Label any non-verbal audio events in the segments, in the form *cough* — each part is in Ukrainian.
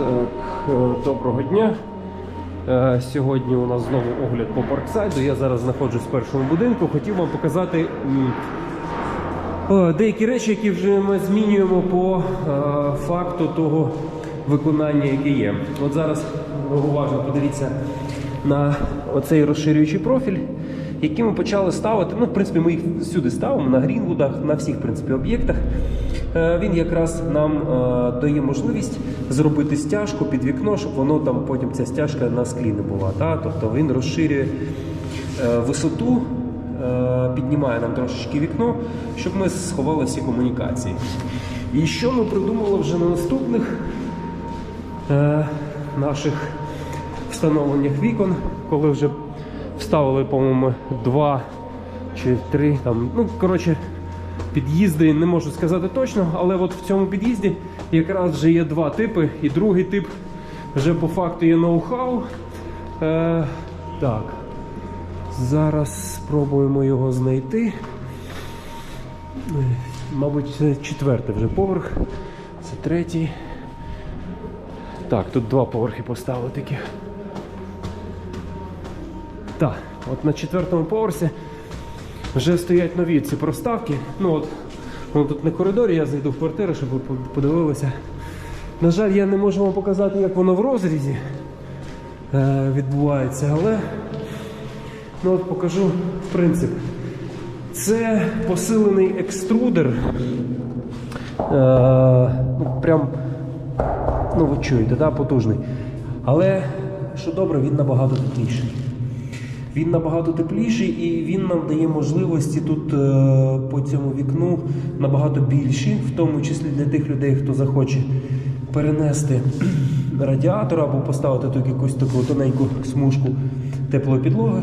Так, е, доброго дня. Е, Сьогодні у нас знову огляд по парксайду. Я зараз знаходжусь в першому будинку. Хотів вам показати е, деякі речі, які вже ми змінюємо по е, факту того виконання, яке є. От зараз уважно подивіться на оцей розширюючий профіль, який ми почали ставити. Ну, в принципі, ми їх всюди ставимо на Грінвудах, на всіх в принципі, об'єктах. Е, Він якраз нам е, дає можливість зробити стяжку під вікно, щоб воно там потім ця стяжка на склі не була. Та? Тобто він розширює е, висоту, піднімає нам трошечки вікно, щоб ми сховали всі комунікації. І що ми придумали вже на наступних наших встановленнях вікон, коли вже вставили, по-моєму, два чи три там, ну коротше, під'їзди не можу сказати точно, але от в цьому під'їзді якраз вже є два типи, і другий тип вже по факту є ноу-хау. Е, так. Зараз спробуємо його знайти. Мабуть, це четвертий вже поверх. Це третій. Так, тут два поверхи поставили такі. Так, от на четвертому поверсі вже стоять нові ці проставки. Ну от, воно тут на коридорі, я зайду в квартиру, щоб ви подивилися. На жаль, я не можу вам показати, як воно в розрізі е, відбувається, але ну, от покажу принцип. Це посилений екструдер. Е, ну, прям, ну ви чуєте, да, потужний. Але що добре, він набагато тепліший. Він набагато тепліший і він нам дає можливості тут е, по цьому вікну набагато більші, в тому числі для тих людей, хто захоче перенести *clears throat* радіатор або поставити тут якусь таку тоненьку смужку теплої підлоги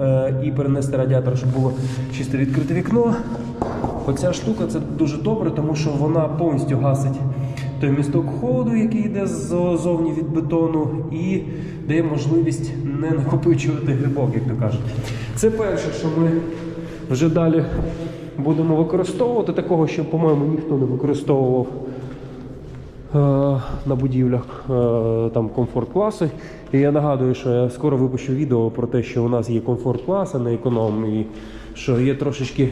е, і перенести радіатор, щоб було чисто відкрите вікно. Оця штука це дуже добре, тому що вона повністю гасить той місток холоду, який йде ззовні від бетону, і дає можливість не накопичувати грибок, як то кажуть. Це перше, що ми вже далі будемо використовувати, такого, що, по-моєму, ніхто не використовував е, на будівлях е, там комфорт класи. І я нагадую, що я скоро випущу відео про те, що у нас є комфорт клас, а не економ, і що є трошечки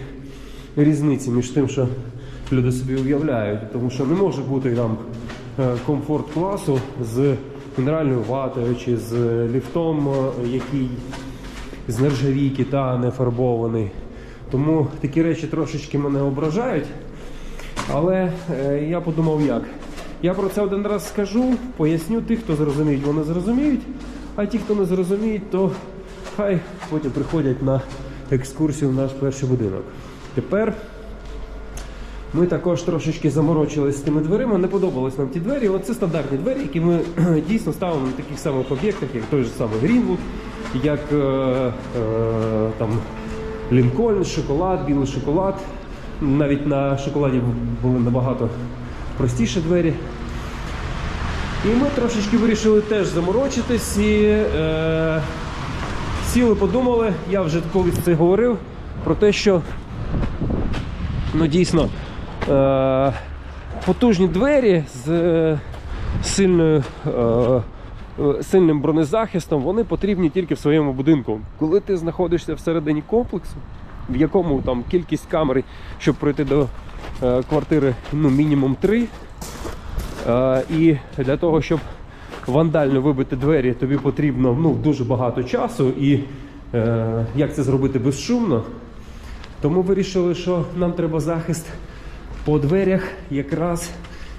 різниці між тим, що люди собі уявляють, тому що не може бути там е, комфорт класу з мінеральною ватою чи з ліфтом, е, який з нержавійки та не фарбований. Тому такі речі трошечки мене ображають. Але е, я подумав як. Я про це один раз скажу, поясню тих, хто зрозуміють, вони зрозуміють. А ті, хто не зрозуміють, то хай потім приходять на екскурсію в наш перший будинок. Тепер ми також трошечки заморочились з тими дверима, не подобались нам ті двері. Оце стандартні двері, які ми *clears throat* дійсно ставимо на таких самих об'єктах, як той же самий Грінвуд, як е, е, там Лінкольн, шоколад, білий шоколад. Навіть на шоколаді були набагато простіші двері. І ми трошечки вирішили теж заморочитись і е, сіли, подумали, я вже колись це говорив, про те, що ну, дійсно е, потужні двері з е, сильною, е, сильним бронезахистом, вони потрібні тільки в своєму будинку. Коли ти знаходишся всередині комплексу, в якому там кількість камер, щоб пройти до квартири ну, мінімум 3, Е, і для того, щоб вандально вибити двері, тобі потрібно ну, дуже багато часу. І як це зробити безшумно? Тому вирішили, що нам треба захист по дверях якраз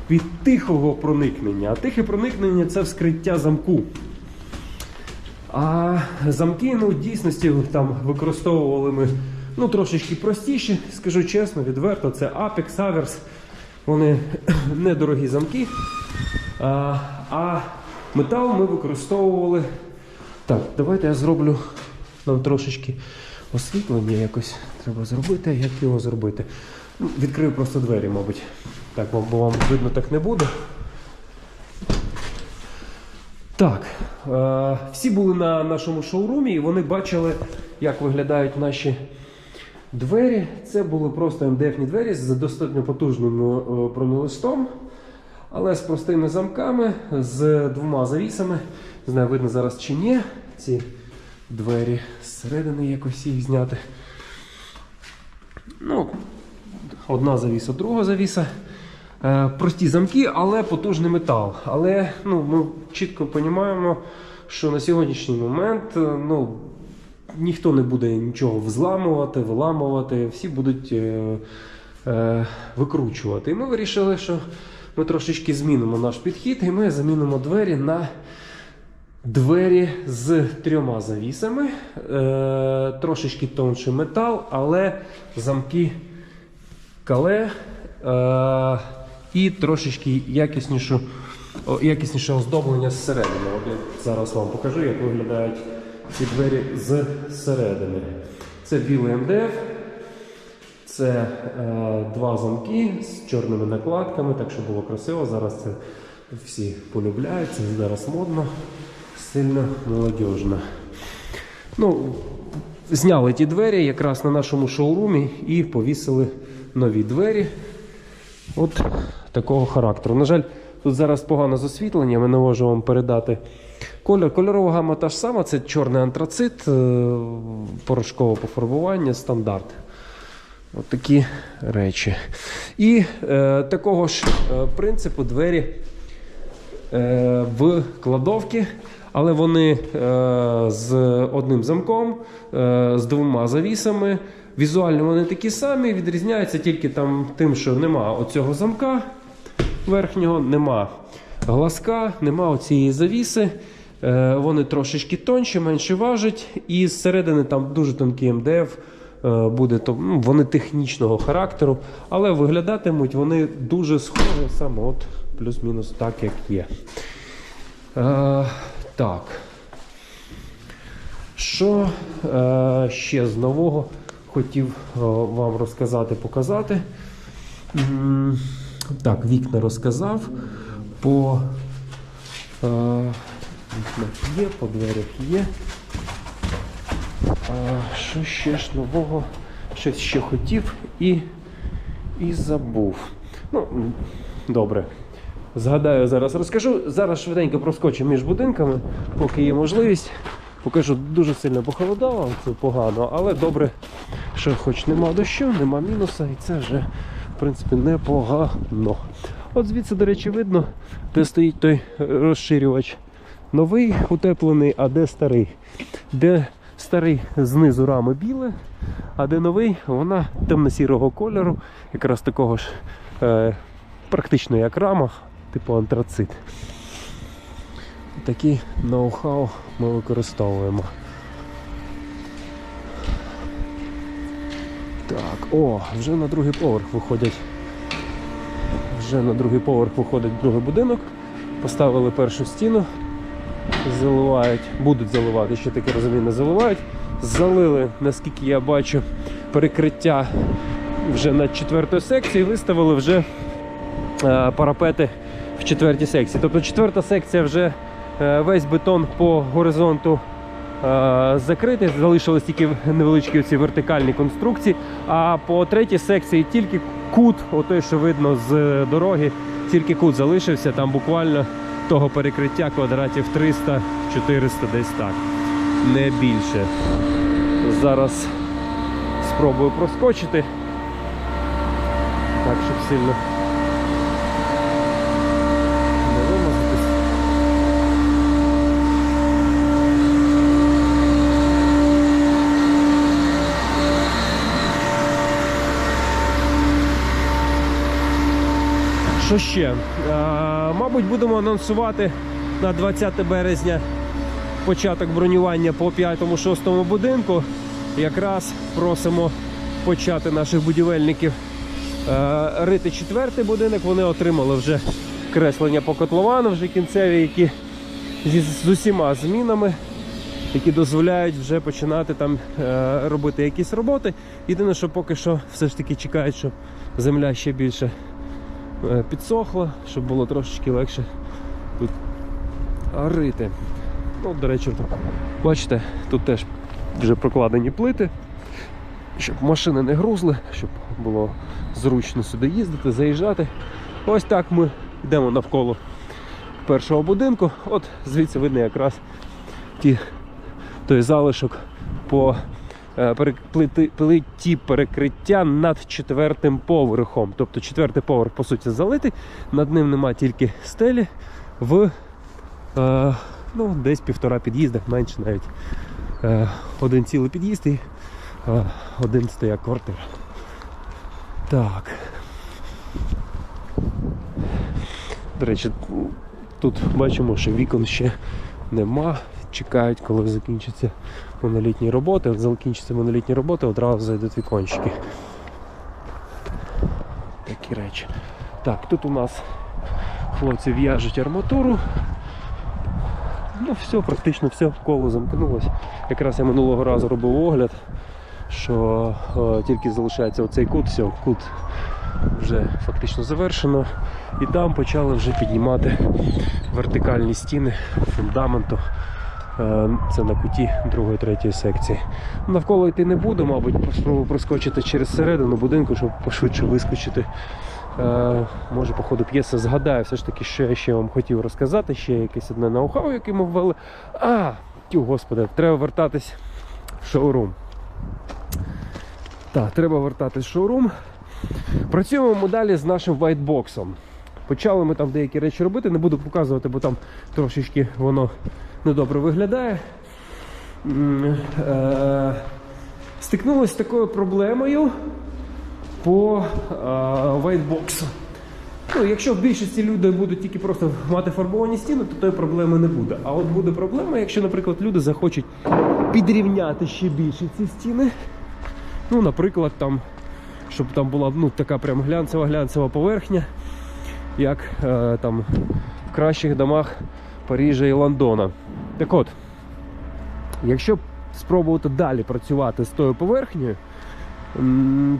від тихого проникнення. А тихе проникнення це вскриття замку. А замки, ну, в дійсності там використовували ми ну, трошечки простіші, скажу чесно, відверто, це Apex, Averse. Вони *clears throat* недорогі замки. А, а метал ми використовували. Так, давайте я зроблю нам трошечки освітлення якось треба зробити. Як його зробити? Відкрию просто двері, мабуть. Так, бо вам видно так не буде. Так, е, всі були на нашому шоурумі і вони бачили, як виглядають наші двері. Це були просто МДФні двері з достатньо потужним е, бронелистом. Але з простими замками, з двома завісами. Не знаю, видно зараз чи ні. Ці двері зсередини якось їх зняти. Ну, одна завіса, друга завіса. Е, прості замки, але потужний метал. Але ну, ми чітко розуміємо, що на сьогоднішній момент е, ну, ніхто не буде нічого взламувати, виламувати, всі будуть е, е, викручувати. І ми вирішили, що ми трошечки змінимо наш підхід, і ми замінимо двері на двері з трьома завісами. Е, трошечки тонший метал, але замки кале е, і трошечки якіснішу, якісніше оздоблення зсередини. От я зараз вам покажу, як виглядають ці двері зсередини. Це білий МДФ, це е, два замки з чорними накладками, так що було красиво. Зараз це всі полюбляють, це зараз модно, сильно молодіжно. Ну, зняли ті двері якраз на нашому шоурумі і повісили нові двері. От такого характеру. На жаль, тут зараз погано з освітленням, я не можу вам передати колір. Кольорова гама та ж сама, це чорний антрацит, е, порошкове пофарбування, стандарт. От такі речі. І е, такого ж е, принципу двері е, в кладовки, але вони е, з одним замком, е, з двома завісами. Візуально вони такі самі, відрізняються тільки там тим, що нема оцього замка верхнього, нема глазка, нема оцієї завіси. Е, вони трошечки тонші, менше важать, і зсередини там дуже тонкий МДФ. е, Буде то ну, вони технічного характеру, але виглядатимуть вони дуже схожі, саме от плюс-мінус так, як є. Е, так. Що е, ще з нового хотів е, вам розказати, показати. Так, вікна розказав. По е, вікнах є, по дверях є. Що ще ж нового? Щось ще хотів і, і забув. Ну, добре. Згадаю, зараз розкажу. Зараз швиденько проскочу між будинками, поки є можливість. Покажу, дуже сильно похолодало, це погано, але добре, що хоч нема дощу, нема мінуса, і це вже, в принципі, непогано. От звідси, до речі, видно, де стоїть той розширювач новий, утеплений, а де старий. Де старий знизу рами біле, а де новий, вона темно-сірого кольору, якраз такого ж е, практично як рама, типу антрацит. Такий ноу-хау ми використовуємо. Так, о, вже на другий поверх виходять. Вже на другий поверх виходить другий будинок. Поставили першу стіну, заливають, будуть заливати, ще таке розумію, не заливають. Залили, наскільки я бачу, перекриття вже над четвертою секцією, виставили вже е, парапети в четвертій секції. Тобто четверта секція вже весь бетон по горизонту е, закритий, залишились тільки невеличкі ці вертикальні конструкції. А по третій секції тільки кут, отой, що видно з дороги, тільки кут залишився. Там буквально того перекриття квадратів 300-400 десь так. Не більше. Зараз спробую проскочити. Так, щоб сильно не вимазатись. Що ще? Е, мабуть, будемо анонсувати на 20 березня початок бронювання по 5-6 будинку. Якраз просимо почати наших будівельників е, рити четвертий будинок. Вони отримали вже креслення по котловану, вже кінцеві, які зі, з усіма змінами, які дозволяють вже починати там е, робити якісь роботи. Єдине, що поки що все ж таки чекають, щоб земля ще більше е, підсохла, щоб було трошечки легше тут рити. Ну, до речі, бачите, тут теж вже прокладені плити, щоб машини не грузли, щоб було зручно сюди їздити, заїжджати. Ось так ми йдемо навколо першого будинку. От звідси видно якраз ті, той залишок по плиті перекриття над четвертим поверхом. Тобто четвертий поверх, по суті, залитий, над ним нема тільки стелі в е, ну, десь півтора під'їзда, менше навіть. Е, один цілий під'їзд і е, один стояк квартир. Так. До речі, тут бачимо, що вікон ще нема. Чекають, коли закінчаться монолітні роботи. От закінчаться монолітні роботи, одразу зайдуть вікончики. Такі речі. Так, тут у нас хлопці в'яжуть арматуру. Ну, все, практично все коло замкнулось. Якраз я минулого разу робив огляд, що е, тільки залишається оцей кут, все, кут вже фактично завершено. І там почали вже піднімати вертикальні стіни фундаменту. Е, Це на куті другої, третьої секції. Навколо йти не буду, мабуть, спробую проскочити через середину будинку, щоб пошвидше вискочити. Е, Може, по ходу п'єси згадаю все ж таки, що я ще вам хотів розказати, ще якесь одне ноу-хау, яке ми ввели. А, тю, господи, треба вертатись в шоурум. Так, треба вертатись в шоурум. Працюємо ми далі з нашим вайтбоксом. Почали ми там деякі речі робити, не буду показувати, бо там трошечки воно недобре виглядає. Е, Стикнулися з такою проблемою по е, вайтбоксу. Ну, якщо в більшості людей будуть тільки просто мати фарбовані стіни, то тої проблеми не буде. А от буде проблема, якщо, наприклад, люди захочуть підрівняти ще більше ці стіни. Ну, наприклад, там, щоб там була ну, така прям глянцева-глянцева поверхня, як е, там в кращих домах Парижа і Лондона. Так от, якщо спробувати далі працювати з тою поверхнею,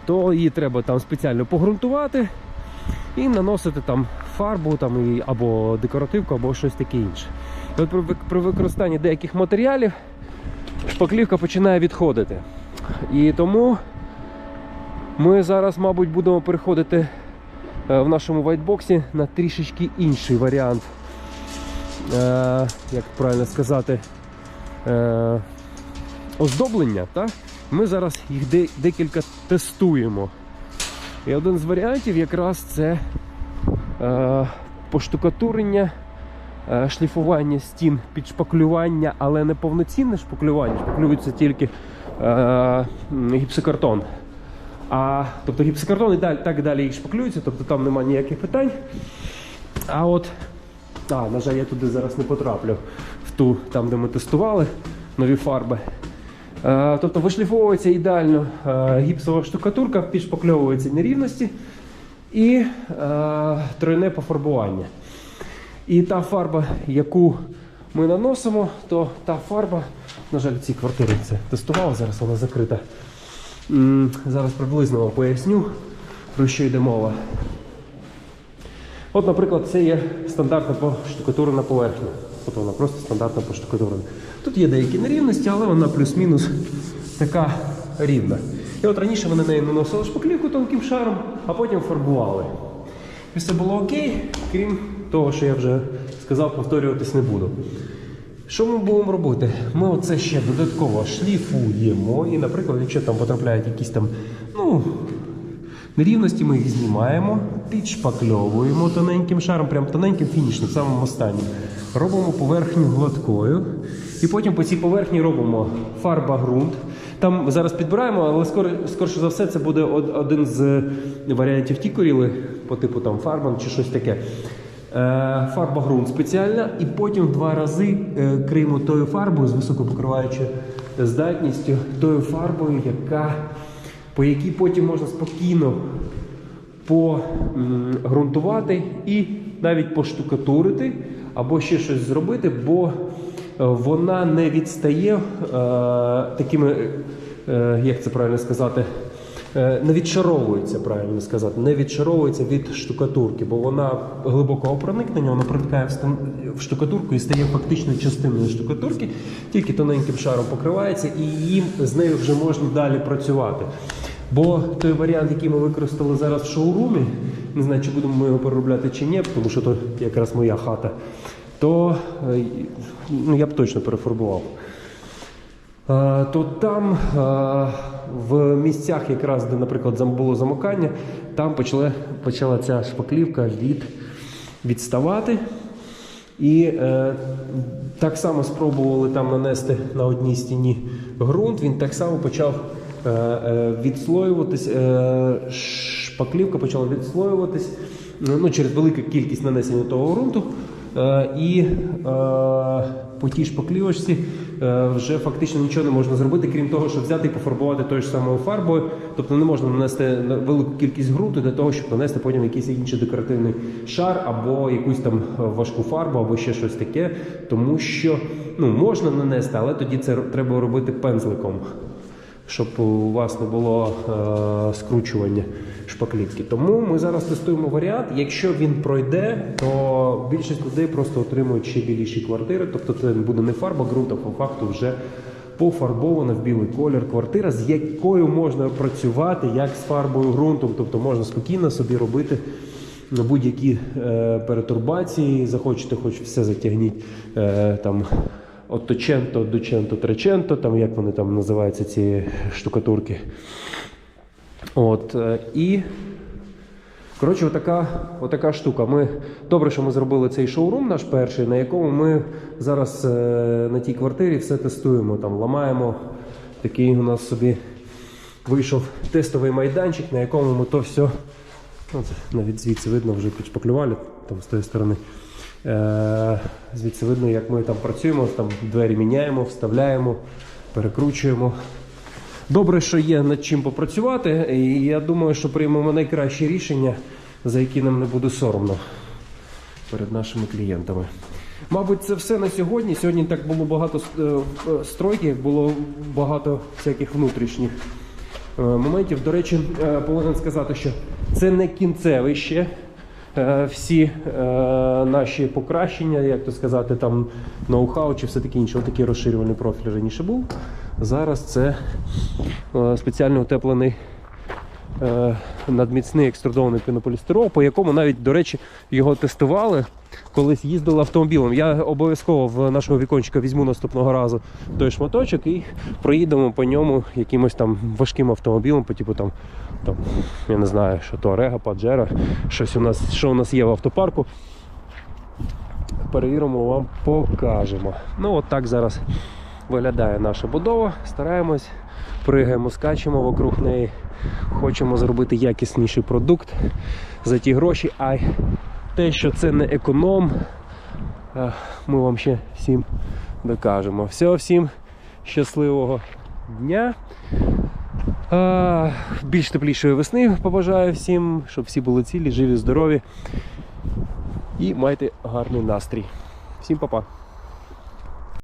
то її треба там спеціально погрунтувати і наносити там фарбу там, або декоративку, або щось таке інше. І от при, використанні деяких матеріалів шпаклівка починає відходити. І тому ми зараз, мабуть, будемо переходити в нашому вайтбоксі на трішечки інший варіант. Е, як правильно сказати, е, оздоблення. Так? Ми зараз їх де- декілька тестуємо. І один з варіантів якраз це е, поштукатурення, е, шліфування стін, підшпаклювання, але не повноцінне шпаклювання, шпаклюється тільки е, гіпсокартон. А, тобто гіпсокартон і далі, так далі їх шпаклюється, тобто там немає ніяких питань. А от, а, на жаль, я туди зараз не потраплю, в ту, там, де ми тестували нові фарби. Е, тобто вишліфовується ідеально е, гіпсова штукатурка, підшпакльовуються нерівності і е, тройне пофарбування. І та фарба, яку ми наносимо, то та фарба, на жаль, в цій квартирі це тестував, зараз вона закрита. Зараз приблизно вам поясню, про що йде мова. От, наприклад, це є стандартна поштукатурена поверхня. От вона просто стандартна поштукатурена. Тут є деякі нерівності, але вона плюс-мінус така рівна. І от раніше вони нею наносили шпаклівку тонким шаром, а потім фарбували. І все було окей, крім того, що я вже сказав, повторюватись не буду. Що ми будемо робити? Ми оце ще додатково шліфуємо. І, наприклад, якщо там потрапляють якісь там, ну, нерівності, ми їх знімаємо, підшпакльовуємо тоненьким шаром, прям тоненьким фінішним, самим останнім. Робимо поверхню гладкою. І потім по цій поверхні робимо фарба ґрунт. Там зараз підбираємо, але скоро, скорше за все це буде один з варіантів тікоріли по типу там фарбан чи щось таке. Е, Фарба ґрунт спеціальна, і потім в два рази е, криємо тою фарбою з високопокриваючою здатністю, тою фарбою, яка, по якій потім можна спокійно погрунтувати і навіть поштукатурити або ще щось зробити, бо е, вона не відстає е, такими, е, як це правильно сказати, не відшаровується, правильно сказати, не відшаровується від штукатурки, бо вона глибокого проникнення, вона проникає в, штукатурку і стає фактично частиною штукатурки, тільки тоненьким шаром покривається, і їм з нею вже можна далі працювати. Бо той варіант, який ми використали зараз в шоурумі, не знаю, чи будемо ми його переробляти чи ні, тому що то якраз моя хата, то е, ну, я б точно перефарбував. То там в місцях, якраз, де, наприклад, було замикання, там почала, почала ця шпаклівка від, відставати. І е, так само спробували там нанести на одній стіні ґрунт, він так само почав е, е, відслоюватись, е, шпаклівка почала відслоюватись ну, через велику кількість нанесення того ґрунту. Е, і е, по тій шпаклівочці вже фактично нічого не можна зробити, крім того, щоб взяти і пофарбувати тою ж самою фарбою. Тобто не можна нанести на- велику кількість ґрунту для того, щоб нанести потім якийсь інший декоративний шар або якусь там е, важку фарбу, або ще щось таке. Тому що ну, можна нанести, але тоді це треба робити пензликом щоб у вас не було е, скручування шпаклівки. Тому ми зараз тестуємо варіант. Якщо він пройде, то більшість людей просто отримують ще біліші квартири. Тобто це буде не фарба ґрунт, а по факту вже пофарбована в білий колір квартира, з якою можна працювати як з фарбою ґрунтом. Тобто можна спокійно собі робити. На будь-які е, перетурбації, захочете, хоч все затягніть е, там Отточенто, дученто, треченто, там як вони там називаються ці штукатурки. От, е, і коротше, отака, отака штука. Ми, добре, що ми зробили цей шоурум наш перший, на якому ми зараз е, на тій квартирі все тестуємо. Там ламаємо. Такий у нас собі вийшов тестовий майданчик, на якому ми то все. От, навіть звідси видно, вже підшпаклювали там з тої сторони. Е, звідси видно, як ми там працюємо, там двері міняємо, вставляємо, перекручуємо. Добре, що є над чим попрацювати, і я думаю, що приймемо найкраще рішення, за які нам не буде соромно перед нашими клієнтами. Мабуть, це все на сьогодні. Сьогодні так було багато е, стройки, було багато всяких внутрішніх е, моментів. До речі, повинен сказати, що це не кінцевий ще. Е, Всі е, наші покращення, як то сказати, там ноу-хау чи все таке інше. Отакий розширювальний профіль раніше був. Зараз це е, спеціально утеплений надміцний екструдований пінополістирол, по якому навіть, до речі, його тестували, колись їздили автомобілем. Я обов'язково в нашого вікончика візьму наступного разу той шматочок і проїдемо по ньому якимось там важким автомобілем, по типу там, там я не знаю, що то Орега, Паджеро, щось у нас, що у нас є в автопарку. Перевіримо, вам покажемо. Ну, от так зараз виглядає наша будова. Стараємось, пригаємо, скачемо вокруг неї. Хочемо зробити якісніший продукт за ті гроші. А те, що це не економ, е, ми вам ще всім докажемо. Всього всім щасливого дня. Е, Більш теплішої весни побажаю всім, щоб всі були цілі, живі, здорові і майте гарний настрій. Всім па-па!